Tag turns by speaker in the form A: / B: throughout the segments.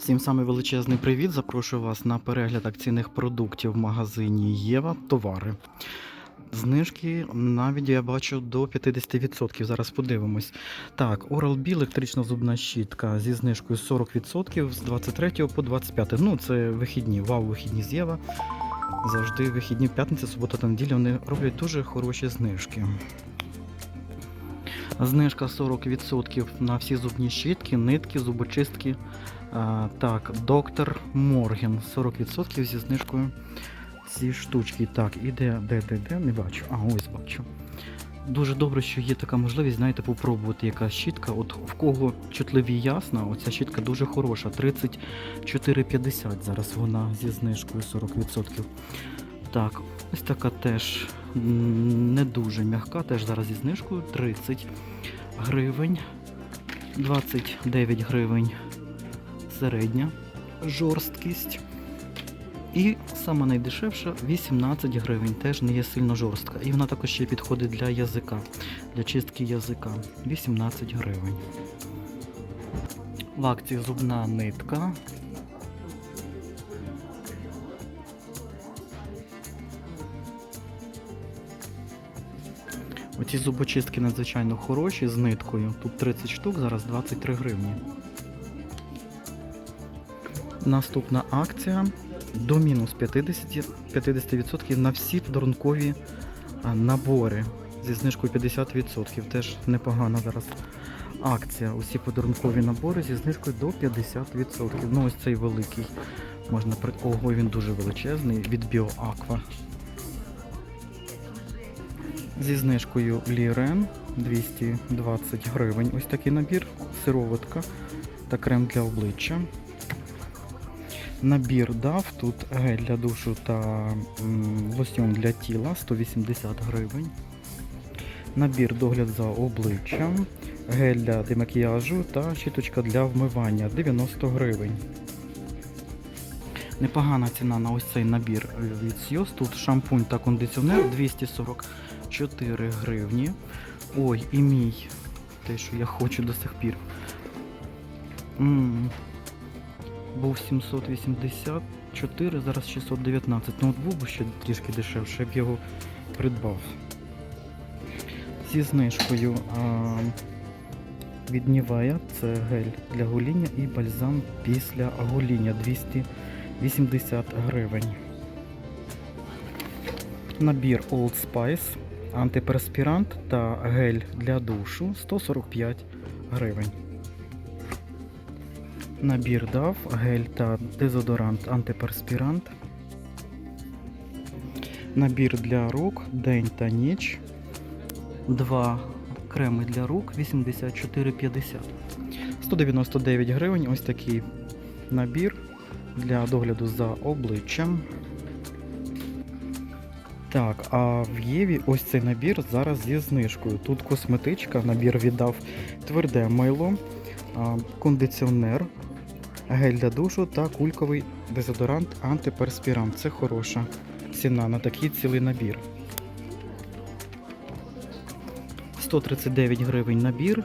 A: Всім самий величезний привіт. Запрошую вас на перегляд акційних продуктів в магазині Єва Товари. Знижки навіть я бачу до 50%. Зараз подивимось. Так, Oral-B електрична зубна щітка зі знижкою 40% з 23 по 25. Ну, це вихідні, вау, вихідні з Єва. Завжди вихідні в п'ятниця, субота та неділя вони роблять дуже хороші знижки. Знижка 40% на всі зубні щітки, нитки, зубочистки. А, так, доктор Морген 40% зі знижкою ці штучки. Так, і де, де, де, де, не бачу. А, ось бачу. Дуже добре, що є така можливість, знаєте, попробувати яка щітка. От в кого чутливі ясна, оця щітка дуже хороша. 34,50 зараз вона зі знижкою 40%. Так, ось така теж не дуже м'яка, теж зараз зі знижкою 30 гривень, 29 гривень середня жорсткість. І сама найдешевша 18 гривень, теж не є сильно жорстка. І вона також ще підходить для язика, для чистки язика. 18 гривень. В акції зубна нитка. Оці зубочистки надзвичайно хороші з ниткою. Тут 30 штук, зараз 23 гривні. Наступна акція до мінус 50%, 50% на всі подарункові набори зі знижкою 50%. Теж непогана зараз акція. Усі подарункові набори зі знижкою до 50%. Ну ось цей великий. Можна. Ого, він дуже величезний від BioAqua. Зі знижкою Лірен 220 гривень. Ось такий набір, сироватка та крем для обличчя. Набір дав тут гель для душу та лосьон для тіла 180 гривень. Набір догляд за обличчям, гель для демакіяжу та щіточка для вмивання 90 гривень. Непогана ціна на ось цей набір від Сйоз. Тут шампунь та кондиціонер 244 гривні. Ой, і мій. Те, що я хочу до сих пір. М, був 784, зараз 619. Ну от був ще трішки дешевше, я б його придбав. Зі знижкою а, від це гель для гоління і бальзам після гоління 280 гривень. Набір Old Spice, антиперспірант та гель для душу 145 гривень. Набір дав, гель та дезодорант антиперспірант. Набір для рук, день та ніч. Два креми для рук 84,50. 199 гривень. Ось такий набір для догляду за обличчям. Так, а в Єві ось цей набір зараз зі знижкою. Тут косметичка, набір віддав тверде мило, кондиціонер, гель для душу та кульковий дезодорант антиперспірант. Це хороша ціна на такий цілий набір. 139 гривень набір,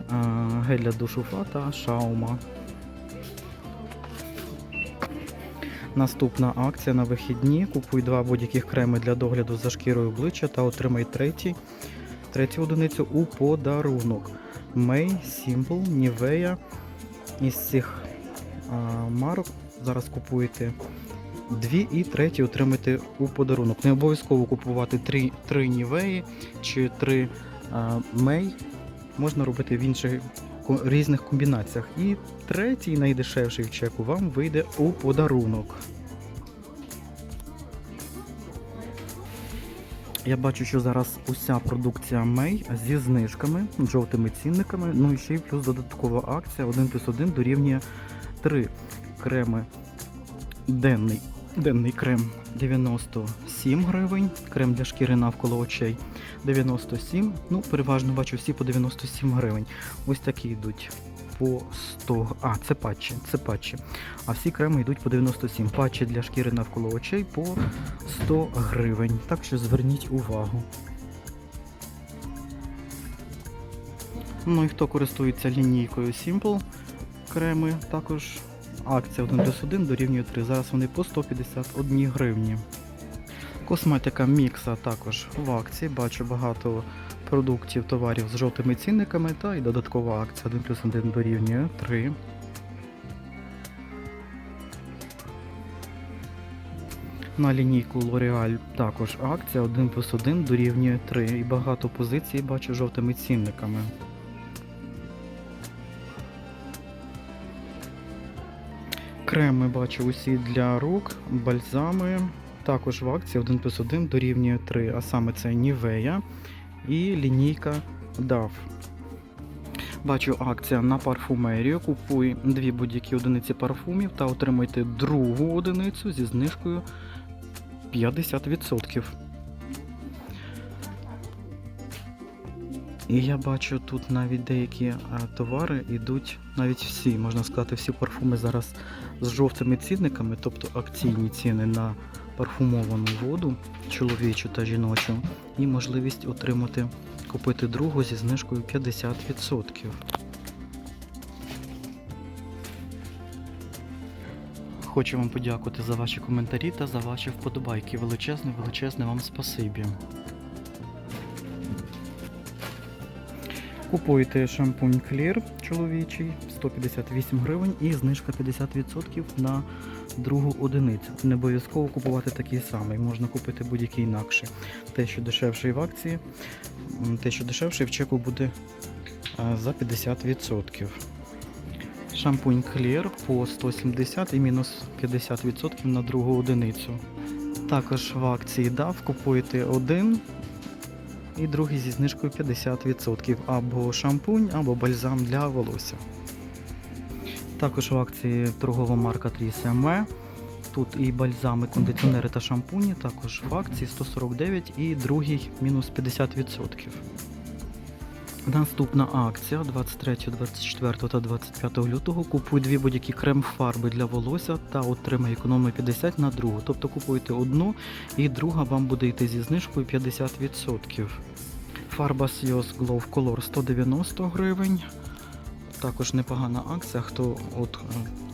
A: гель для душу фата, шаума. Наступна акція на вихідні. Купуй два будь-яких креми для догляду за шкірою обличчя та отримай третій, третю одиницю у подарунок. May, Simple, Nivea. Із цих а, марок зараз купуєте дві і третій отримаєте у подарунок. Не обов'язково купувати три, три Nivea чи три а, May. Можна робити в інших різних комбінаціях. І третій найдешевший в чеку вам вийде у подарунок. Я бачу, що зараз уся продукція May зі знижками, жовтими цінниками. Ну і ще й плюс додаткова акція 1 плюс 1 дорівнює 3 креми. Денний, денний крем 97 гривень, крем для шкіри навколо очей 97. Ну, переважно бачу всі по 97 гривень. Ось такі йдуть по 100. А, це патчі, це патчі. А всі креми йдуть по 97. Патчі для шкіри навколо очей по 100 гривень. Так що зверніть увагу. Ну і хто користується лінійкою Simple креми, також Акція 1 плюс 1 дорівнює 3. Зараз вони по 151 гривні. Косметика Мікса також в акції. Бачу багато продуктів, товарів з жовтими цінниками та і додаткова акція 1 плюс 1 дорівнює 3. На лінійку L'Oreal також акція 1 плюс 1 дорівнює 3 і багато позицій бачу жовтими цінниками. Креми бачу усі для рук, бальзами. Також в акції 1 плюс 1 дорівнює 3, а саме це Nivea і лінійка DAF. Бачу акція на парфумерію. Купуй дві будь-які одиниці парфумів та отримайте другу одиницю зі знижкою 50%. І я бачу тут навіть деякі товари йдуть, навіть всі, можна сказати, всі парфуми зараз з жовтими цінниками, тобто акційні ціни на парфумовану воду, чоловічу та жіночу, і можливість отримати, купити другу зі знижкою 50%. Хочу вам подякувати за ваші коментарі та за ваші вподобайки. Величезне, величезне вам спасибі. Купуєте шампунь Clear чоловічий 158 гривень і знижка 50% на другу одиницю. Не обов'язково купувати такий самий, можна купити будь-який інакший. Те, що дешевший в акції, те, що дешевший в чеку буде за 50%. Шампунь Clear по 170 і мінус 50% на другу одиницю. Також в акції DAF купуєте один і другий зі знижкою 50% або шампунь, або бальзам для волосся. Також в акції торгова марка 3SM. Тут і бальзами, кондиціонери та шампуні, також в акції 149 і другий мінус 50%. Наступна акція 23, 24 та 25 лютого. Купуй дві будь-які крем-фарби для волосся та отримай економію 50 на другу. Тобто купуйте одну і друга вам буде йти зі знижкою 50%. Фарба Sios Glow Color 190 гривень. Також непогана акція, хто от е,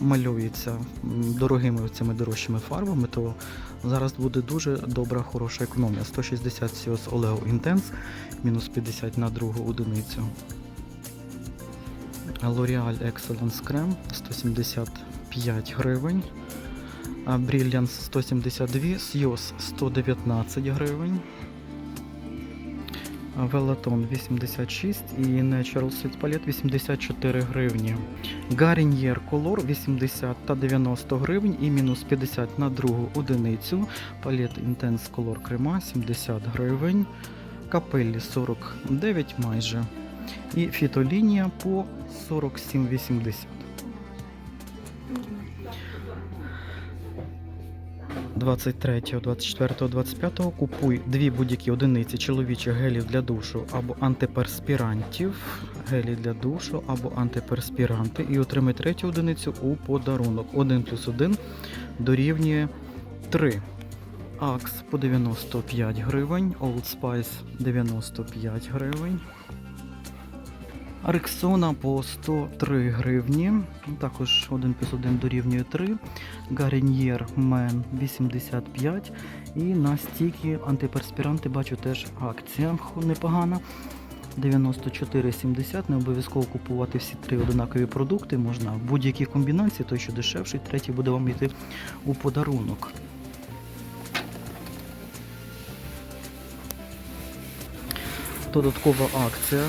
A: малюється дорогими цими дорожчими фарбами, то зараз буде дуже добра, хороша економія. 160 Sios Oleo Intense, мінус 50 на другу одиницю. L'Oreal Excellence Creme 175 гривень. Brilliance 172, Sios 119 гривень. Велатон 86 і Natural Sweet Palette 84 гривні. Garnier Color 80 та 90 гривень і мінус 50 на другу одиницю. Палет Intense Color крема 70 гривень. Капеллі 49 майже. І фітолінія по 47,80. Двадцять 24, 25 купуй дві будь-які одиниці чоловічих гелів для душу або антиперспірантів, гелі для душу або антиперспіранти і отримай третю одиницю у подарунок. 1 плюс 1 дорівнює 3. Акс по 95 гривень, Old Spice 95 гривень. Рексона по 103 гривні, також 1 плюс 1 дорівнює 3. Гаріньєр Мен 85. І на стіки антиперспіранти бачу теж акція непогана. 94,70. Не обов'язково купувати всі три одинакові продукти. Можна в будь-якій комбінації, той, що дешевший, третій буде вам йти у подарунок. Додаткова акція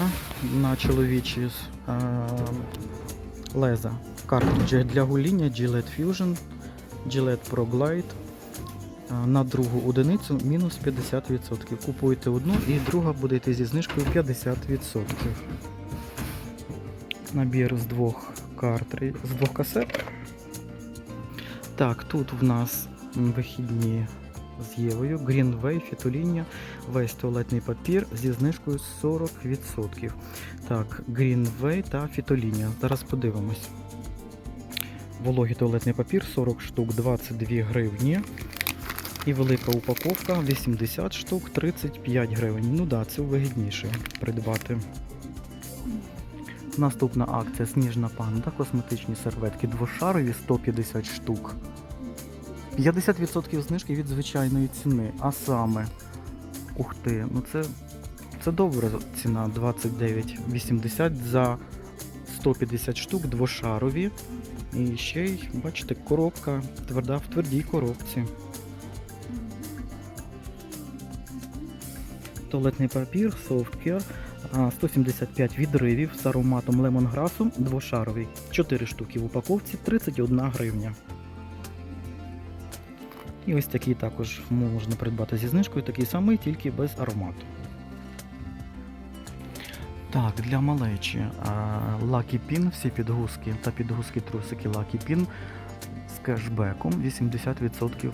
A: на чоловічі е, леза. Картриджі для гуління Gillette Fusion, Gillette Pro Glide. Е, На другу одиницю мінус 50%. Купуєте одну і друга буде йти зі знижкою 50%. Набір з двох картри, з двох касет. Так, тут в нас вихідні з Євою, Greenway, фітоління, весь туалетний папір зі знижкою 40%. Так, Greenway та фітоління. Зараз подивимось. Вологий туалетний папір 40 штук 22 гривні. І велика упаковка 80 штук 35 гривень. Ну да, це вигідніше придбати. Наступна акція Сніжна панда, косметичні серветки двошарові 150 штук. 50% знижки від звичайної ціни. А саме, ух ти, ну це, це добра ціна 29,80 за 150 штук двошарові. І ще й, бачите, коробка тверда в твердій коробці. Туалетний папір, софткер, 175 відривів з ароматом лемонграсу, двошаровий. 4 штуки в упаковці, 31 гривня. І ось такий також можна придбати зі знижкою, такий самий, тільки без аромату. Так, для малечі а, Lucky Pin, всі підгузки та підгузки трусики Lucky Pin з кешбеком 80%.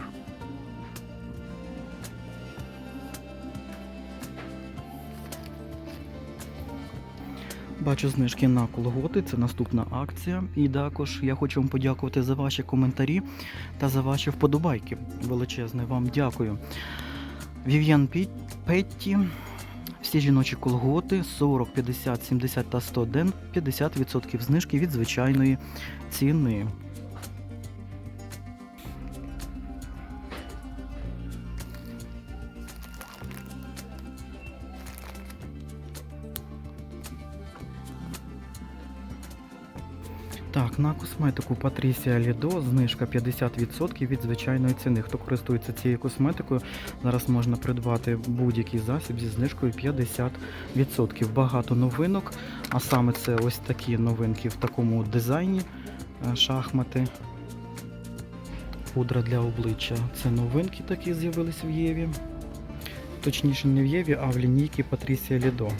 A: Бачу знижки на колготи, це наступна акція. І також я хочу вам подякувати за ваші коментарі та за ваші вподобайки. Величезне вам дякую. Вів'ян Петті, всі жіночі колготи 40, 50, 70 та 100 ден, 50% знижки від звичайної ціни. Так, на косметику Patricia Lido знижка 50% від звичайної ціни. Хто користується цією косметикою, зараз можна придбати будь-який засіб зі знижкою 50%. Багато новинок, а саме це ось такі новинки в такому дизайні е, шахмати. Пудра для обличчя. Це новинки такі з'явились в Єві. Точніше, не в Єві, а в лінійці Patricia Lido.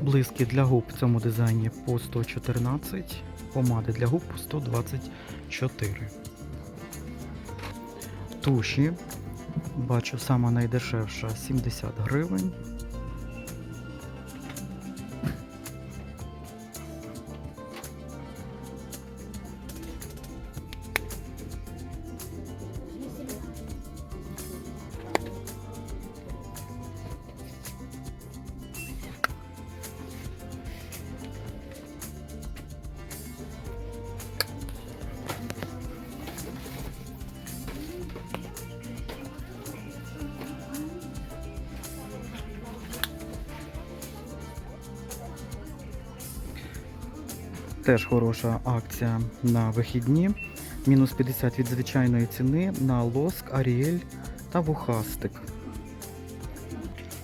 A: Блиски для губ в цьому дизайні по 114, помади для губ по 124. Туші. Бачу, сама найдешевша 70 гривень. Теж хороша акція на вихідні. Мінус 50 від звичайної ціни на лоск, аріель та вухастик.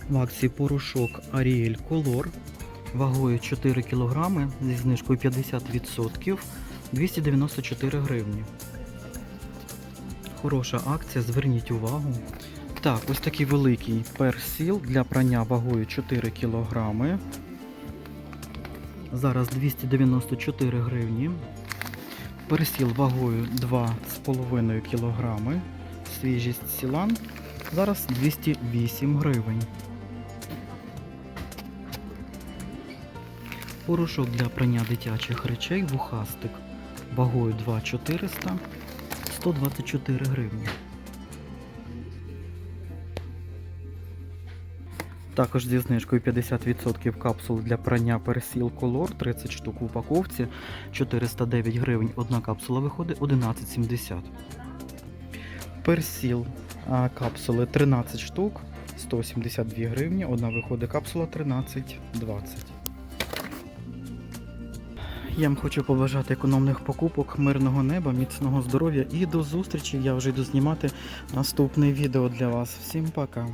A: В акції порошок Ariel Color вагою 4 кг зі знижкою 50% 294 гривні. Хороша акція, зверніть увагу. Так, ось такий великий персіл для прання вагою 4 кг. Зараз 294 гривні. Пересіл вагою 2,5 кг. Свіжість сілан. Зараз 208 гривень. Порошок для прання дитячих речей вухастик вагою 2,400 124 гривні. Також зі знижкою 50% капсул для прання Persil Color 30 штук в упаковці 409 гривень. Одна капсула виходить 11,70. Персіл а, капсули 13 штук 172 гривні. Одна виходить капсула 13,20. Я вам хочу побажати економних покупок, мирного неба, міцного здоров'я і до зустрічі. Я вже йду знімати наступне відео для вас. Всім пока!